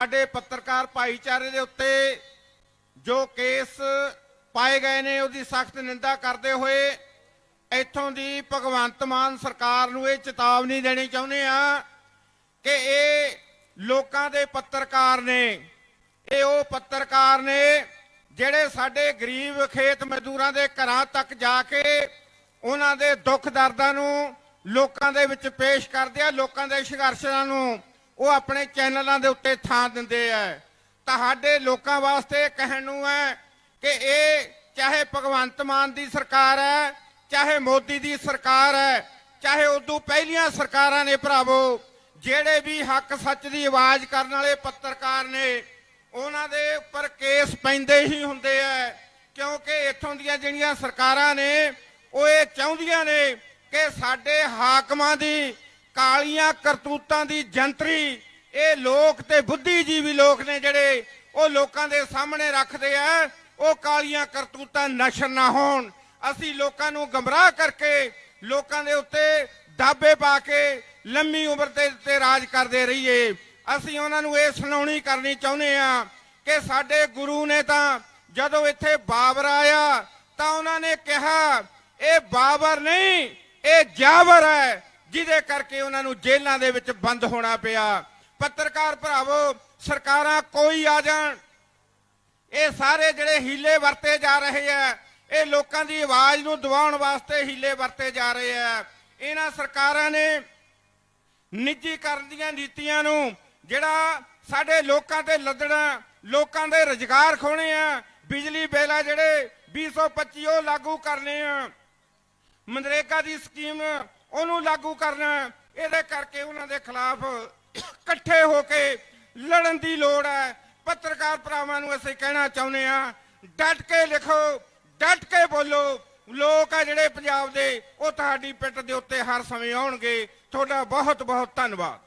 ਸਾਡੇ ਪੱਤਰਕਾਰ ਭਾਈਚਾਰੇ ਦੇ ਉੱਤੇ ਜੋ ਕੇਸ ਪਾਏ ਗਏ ਨੇ, ਉਹਦੀ ਸਖਤ ਨਿੰਦਾ ਕਰਦੇ ਹੋਏ ਇੱਥੋਂ ਦੀ ਭਗਵੰਤ ਮਾਨ ਸਰਕਾਰ ਨੂੰ ਇਹ ਚੇਤਾਵਨੀ ਦੇਣੀ ਚਾਹੁੰਦੇ ਆ ਕਿ ਇਹ ਲੋਕਾਂ ਦੇ ਪੱਤਰਕਾਰ ਨੇ, ਇਹ ਉਹ ਪੱਤਰਕਾਰ ਨੇ ਜਿਹੜੇ ਸਾਡੇ ਗਰੀਬ ਖੇਤ ਮਜ਼ਦੂਰਾਂ ਦੇ ਘਰਾਂ ਤੱਕ ਜਾ ਕੇ ਉਹਨਾਂ ਦੇ ਦੁੱਖ ਦਰਦਾਂ ਨੂੰ ਲੋਕਾਂ ਦੇ ਵਿੱਚ ਪੇਸ਼ ਕਰਦੇ ਆ, ਲੋਕਾਂ ਦੇ ਸੰਘਰਸ਼ਾਂ ਨੂੰ ਉਹ ਆਪਣੇ ਚੈਨਲਾਂ ਦੇ ਉੱਤੇ ਥਾਂ ਦਿੰਦੇ ਆ ਤੁਹਾਡੇ ਲੋਕਾਂ ਵਾਸਤੇ ਕਹਿਣ ਨੂੰ ਹੈ ਕਿ ਇਹ ਚਾਹੇ ਭਗਵੰਤ ਮਾਨ ਦੀ ਸਰਕਾਰ ਹੈ ਚਾਹੇ ਮੋਦੀ ਦੀ ਸਰਕਾਰ ਹੈ ਚਾਹੇ ਉਦੋਂ ਪਹਿਲੀਆਂ ਸਰਕਾਰਾਂ ਨੇ ਭਰਾਵੋ, ਜਿਹੜੇ ਵੀ ਹੱਕ ਸੱਚ ਦੀ ਆਵਾਜ਼ ਕਰਨ ਵਾਲੇ ਪੱਤਰਕਾਰ ਨੇ, ਉਹਨਾਂ ਦੇ ਉੱਪਰ ਕੇਸ ਪੈਂਦੇ ਹੀ ਹੁੰਦੇ ਆ ਕਿਉਂਕਿ ਇੱਥੋਂ ਦੀਆਂ ਜਿਹੜੀਆਂ ਸਰਕਾਰਾਂ ਨੇ, ਉਹ ਇਹ ਚਾਹੁੰਦੀਆਂ ਨੇ ਕਿ ਸਾਡੇ ਹਾਕਮਾਂ ਦੀ ਕਾਲੀਆਂ ਕਰਤੂਤਾਂ ਦੀ ਜੰਤਰੀ, ਇਹ ਲੋਕ ਤੇ ਬੁੱਧੀਜੀਵੀ ਲੋਕ ਨੇ ਜਿਹੜੇ ਉਹ ਲੋਕਾਂ ਦੇ ਸਾਹਮਣੇ ਰੱਖਦੇ ਆ, ਉਹ ਕਾਲੀਆਂ ਕਰਤੂਤਾਂ ਨਸ਼ਰ ਨਾ ਹੋਣ। ਅਸੀਂ ਲੋਕਾਂ ਨੂੰ ਗਮਰਾਹ ਕਰਕੇ ਲੋਕਾਂ ਦੇ ਉੱਤੇ ਦਾਬੇ ਪਾ ਕੇ ਲੰਮੀ ਉਮਰ ਦੇ ਉੱਤੇ ਰਾਜ ਕਰਦੇ ਰਹੀਏ। ਅਸੀਂ ਉਹਨਾਂ ਨੂੰ ਇਹ ਸੁਣਾਉਣੀ ਕਰਨੀ ਚਾਹੁੰਦੇ ਆ ਕਿ ਸਾਡੇ ਗੁਰੂ ਨੇ ਤਾਂ ਜਦੋਂ ਇੱਥੇ ਬਾਬਰ ਆਇਆ, ਤਾਂ ਉਹਨਾਂ ਨੇ ਕਿਹਾ, ਇਹ ਬਾਬਰ ਨਹੀਂ, ਇਹ ਜਾਬਰ ਹੈ। ਜਿਹਦੇ ਕਰਕੇ ਉਹਨਾਂ ਨੂੰ ਜੇਲ੍ਹਾਂ ਦੇ ਵਿੱਚ ਬੰਦ ਹੋਣਾ ਪਿਆ। ਪੱਤਰਕਾਰ ਭਰਾਵੋ, ਸਰਕਾਰਾਂ ਕੋਈ ਆ ਜਾਣ। ਇਹ ਸਾਰੇ ਜਿਹੜੇ ਹੀਲੇ ਵਰਤੇ ਜਾ ਰਹੇ ਆ ਇਹ ਲੋਕਾਂ ਦੀ ਆਵਾਜ਼ ਨੂੰ ਦਬਾਉਣ ਵਾਸਤੇ ਹੀਲੇ ਵਰਤੇ ਜਾ ਰਹੇ ਆ ਇਹਨਾਂ ਸਰਕਾਰਾਂ ਨੇ ਨਿੱਜੀਕਰਨ ਦੀਆਂ ਨੀਤੀਆਂ ਨੂੰ, ਜਿਹੜਾ ਸਾਡੇ ਲੋਕਾਂ ਤੇ ਲੱਦਣਾ, ਲੋਕਾਂ ਦੇ ਰੁਜ਼ਗਾਰ ਖੋਣੇ ਆ, ਬਿਜਲੀ ਬਿੱਲ ਆ ਜਿਹੜੇ 225 ਉਹ ਲਾਗੂ ਕਰਨੇ ਆ। ਮਨਰੇਗਾ ਦੀ ਸਕੀਮ ਉਹਨੂੰ ਲਾਗੂ ਕਰਨਾ ਇਹਦੇ ਕਰਕੇ ਉਹਨਾਂ ਦੇ ਖਿਲਾਫ ਇਕੱਠੇ ਹੋ ਕੇ ਲੜਨ ਦੀ ਲੋੜ ਹੈ। ਪੱਤਰਕਾਰ ਭਰਾਵਾਂ ਨੂੰ ਅਸੀਂ ਕਹਿਣਾ ਚਾਹੁੰਦੇ ਆ ਡਟ ਕੇ ਲਿਖੋ, ਡਟ ਕੇ ਬੋਲੋ। ਲੋਕ ਆ ਜਿਹੜੇ ਪੰਜਾਬ ਦੇ, ਉਹ ਤੁਹਾਡੀ ਪਿੱਠ ਦੇ ਉੱਤੇ ਹਰ ਸਮੇਂ ਆਉਣਗੇ। ਤੁਹਾਡਾ ਬਹੁਤ ਬਹੁਤ ਧੰਨਵਾਦ।